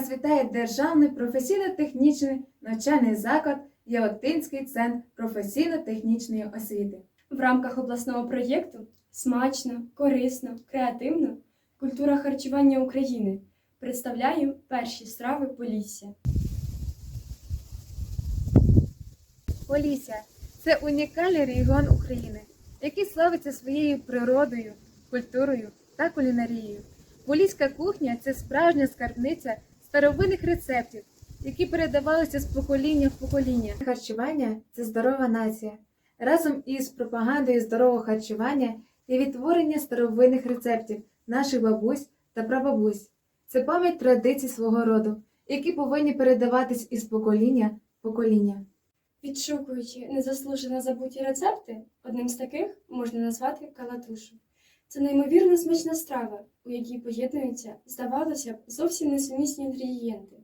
Вас вітає Державний професійно-технічний навчальний заклад Яготинський центр професійно-технічної освіти. В рамках обласного проєкту Смачно, корисно, креативно культура харчування України представляю перші страви Полісся. Полісся це унікальний регіон України, який славиться своєю природою, культурою та кулінарією. Поліська кухня це справжня скарбниця старовинних рецептів, які передавалися з покоління в покоління. Харчування це здорова нація. Разом із пропагандою здорового харчування є відтворення старовинних рецептів наших бабусь та прабабусь. Це пам'ять традицій свого роду, які повинні передаватись із покоління в покоління. Відшукуючи незаслужено забуті рецепти, одним з таких можна назвати калатушу. Це неймовірно смачна страва, у якій поєднуються, здавалося б, зовсім несумісні інгредієнти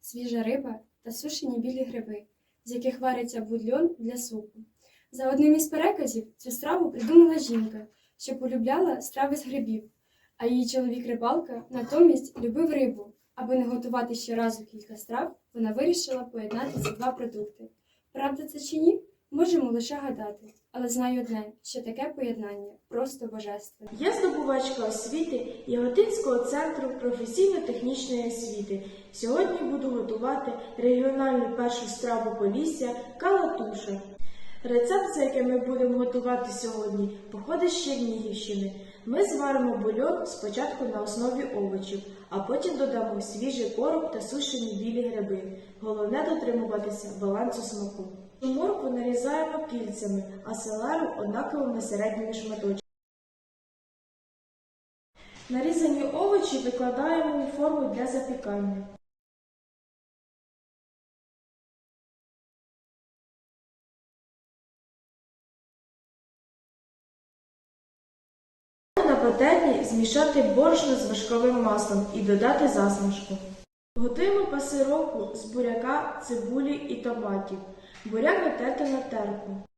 свіжа риба та сушені білі гриби, з яких вариться бульйон для супу. За одним із переказів цю страву придумала жінка, що полюбляла страви з грибів, а її чоловік рибалка натомість любив рибу. Аби не готувати щоразу кілька страв, вона вирішила поєднати ці два продукти. Правда це чи ні? Можемо лише гадати, але знаю одне, що таке поєднання просто божественне. Я здобувачка освіти Яготинського центру професійно-технічної освіти. Сьогодні буду готувати регіональну першу страву Полісся калатуша. Рецепт, за яким ми будемо готувати сьогодні, походить з Чернігівщини. Ми зваримо бульон спочатку на основі овочів, а потім додамо свіжий короб та сушені білі гриби. Головне дотримуватися балансу смаку. Моркву нарізаємо кільцями, а селеру однаковими середніми шматочками. Нарізані овочі викладаємо у форму для запікання. На пательні змішати борошно з вершковим маслом і додати засмажку. Готуємо пасировку з буряка, цибулі і томатів. Буряк натерти на терку.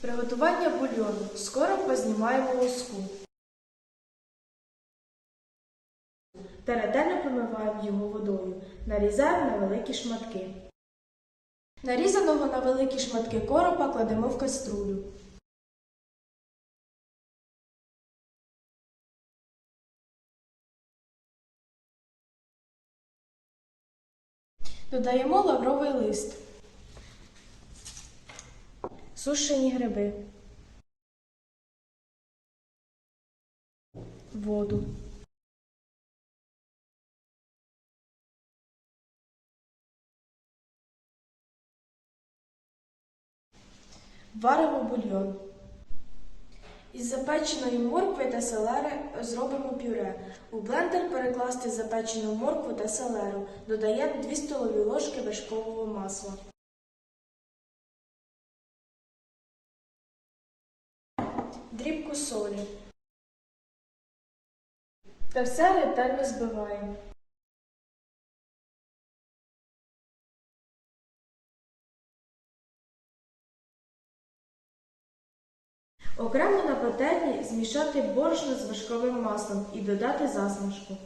Приготування бульйону. Скоро познімаємо луску. Та ретельно промиваємо його водою. Нарізаємо на великі шматки. Нарізаного на великі шматки коропа кладемо в каструлю. Додаємо лавровий лист, сушені гриби, воду. Варимо бульйон. Із запеченої моркви та селери зробимо пюре. У блендер перекласти запечену моркву та селеру. Додаємо 2 столові ложки вершкового масла. Дрібку солі. Та все ретельно збиваємо. Окремо на пательні змішати борошно з вершковим маслом і додати засмажку.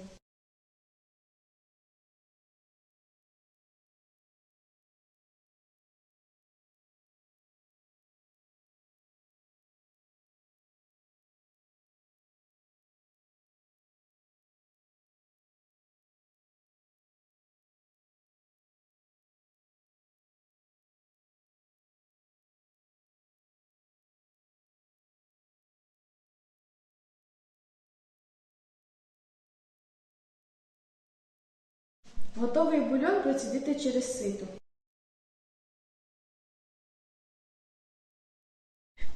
Готовий бульон процідити через сито.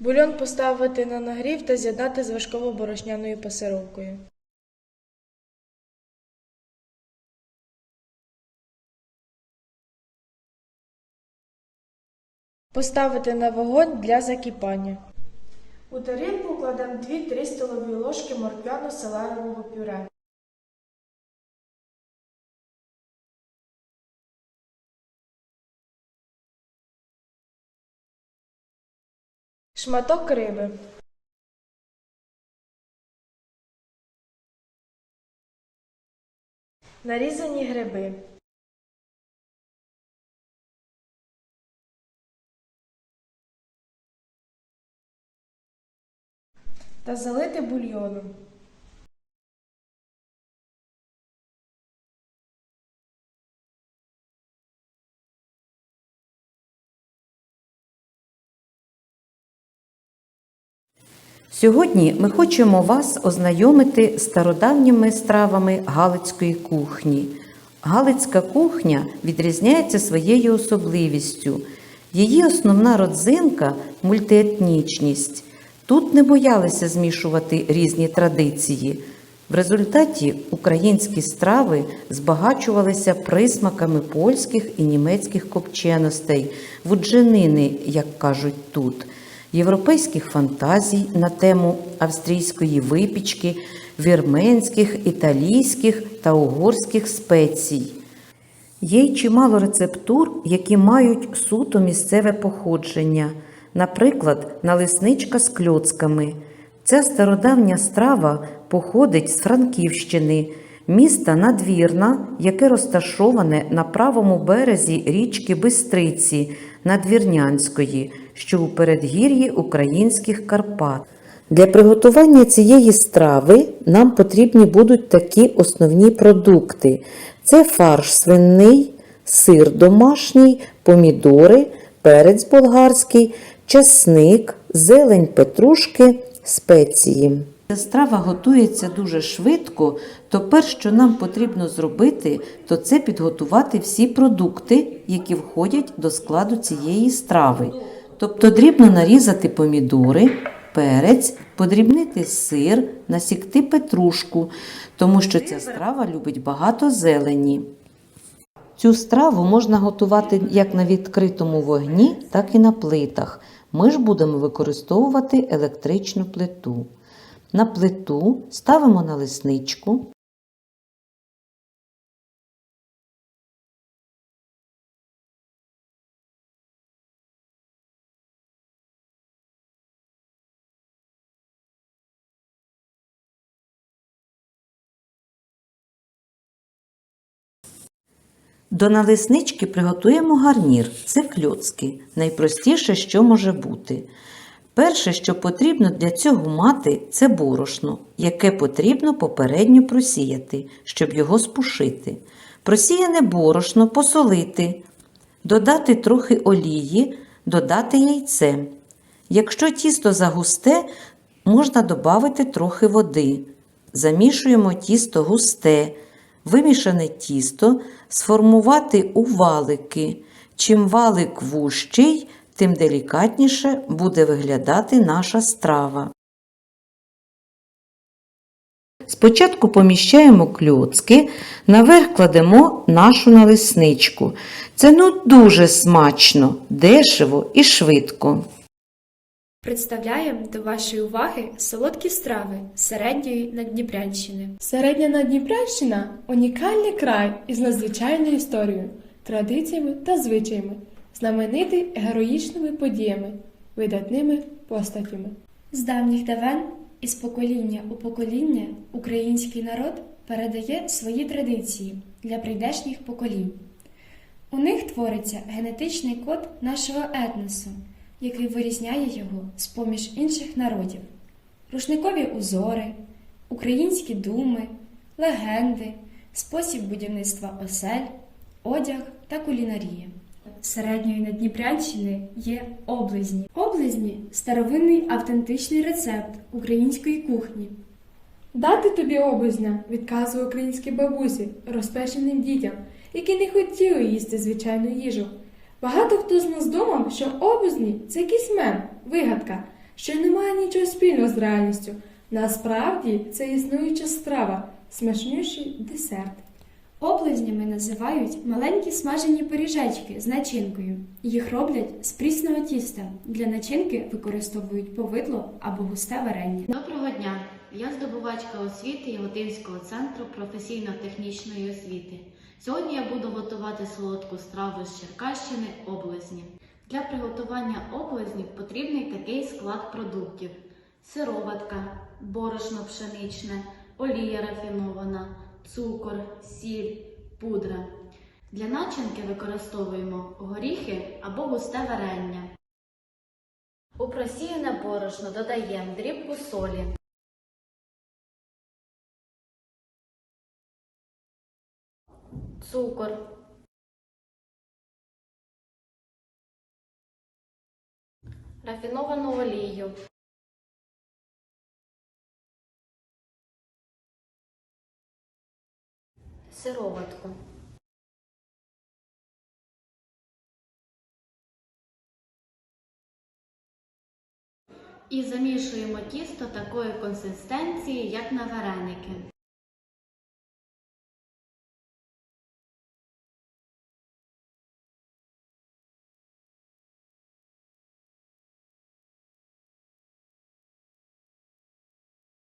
Бульон поставити на нагрів та з'єднати з вершково-борошняною пасировкою. Поставити на вогонь для закипання. У тарілку кладемо 2-3 столові ложки морквяно-селерового пюре. Шматок риби, нарізані гриби, та залити бульйоном. Сьогодні ми хочемо вас ознайомити з стародавніми стравами Галицької кухні. Галицька кухня відрізняється своєю особливістю. Її основна родзинка мультиетнічність. Тут не боялися змішувати різні традиції. В результаті українські страви збагачувалися присмаками польських і німецьких копченостей, вудженини, як кажуть тут, європейських фантазій на тему австрійської випічки, вірменських, італійських та угорських спецій. Є й чимало рецептур, які мають суто місцеве походження, наприклад, налисничка з кльоцками. Ця стародавня страва походить з Франківщини, міста Надвірна, яке розташоване на правому березі річки Бистриці Надвірнянської, що у передгір'ї українських Карпат. Для приготування цієї страви нам потрібні будуть такі основні продукти: це фарш свинний, сир домашній, помідори, перець болгарський, часник, зелень петрушки, спеції. Ця страва готується дуже швидко, то перше, що нам потрібно зробити, то це підготувати всі продукти, які входять до складу цієї страви. Тобто дрібно нарізати помідори, перець, подрібнити сир, насікти петрушку, тому що ця страва любить багато зелені. Цю страву можна готувати як на відкритому вогні, так і на плитах. Ми ж будемо використовувати електричну плиту. На плиту ставимо налисничку, До налиснички приготуємо гарнір. Це кльоцки, найпростіше, що може бути. Перше, що потрібно для цього мати, це борошно, яке потрібно попередньо просіяти, щоб його спушити. Просіяне борошно посолити, додати трохи олії, додати яйце. Якщо тісто загусте, можна додати трохи води. Замішуємо тісто густе, вимішане тісто сформувати у валики. Чим валик вущий, тим делікатніше буде виглядати наша страва. Спочатку поміщаємо кльоцки, наверх кладемо нашу налисничку. Це ну дуже смачно, дешево і швидко. Представляємо до вашої уваги солодкі страви середньої Наддніпрянщини. Середня Надніпрянщина унікальний край із надзвичайною історією, традиціями та звичаями, знаменитий героїчними подіями, видатними постатями. З давніх давен із покоління у покоління український народ передає свої традиції для прийдешніх поколінь. У них твориться генетичний код нашого етносу, який вирізняє його з поміж інших народів. Рушникові узори, українські думи, легенди, спосіб будівництва осель, одяг та кулінарія. Середньої Надніпрянщини є облизні. Облизні старовинний автентичний рецепт української кухні. Дати тобі обузня, відказує українські бабусі, розпеченим дітям, які не хотіли їсти звичайну їжу. Багато хто з нас думав, що обузні це якийсь мем, вигадка, що не має нічого спільного з реальністю. Насправді це існуюча страва, смачнющий десерт. Облизнями називають маленькі смажені пиріжечки з начинкою. Їх роблять з прісного тіста. Для начинки використовують повидло або густе варення. Доброго дня! Я здобувачка освіти Яготинського центру професійно-технічної освіти. Сьогодні я буду готувати солодку страву з Черкащини облизні. Для приготування облизнів потрібний такий склад продуктів: сироватка, борошно пшеничне, олія рафінована, цукор, сіль, пудра. Для начинки використовуємо горіхи або густе варення. У просіяне борошно додаємо дрібку солі, цукор, рафіновану олію, сироватку. І замішуємо тісто такої консистенції, як на вареники.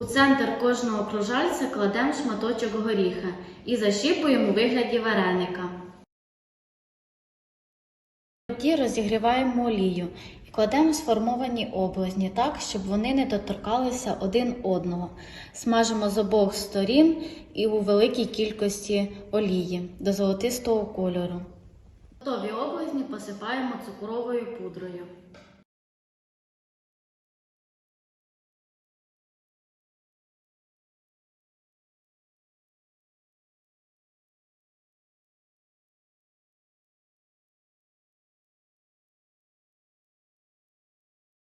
У центр кожного кружальця кладемо шматочок горіха і защіпуємо у вигляді вареника. Тоді розігріваємо олію і кладемо сформовані облизні так, щоб вони не доторкалися один одного. Смажимо з обох сторін і у великій кількості олії до золотистого кольору. Готові облизні посипаємо цукровою пудрою.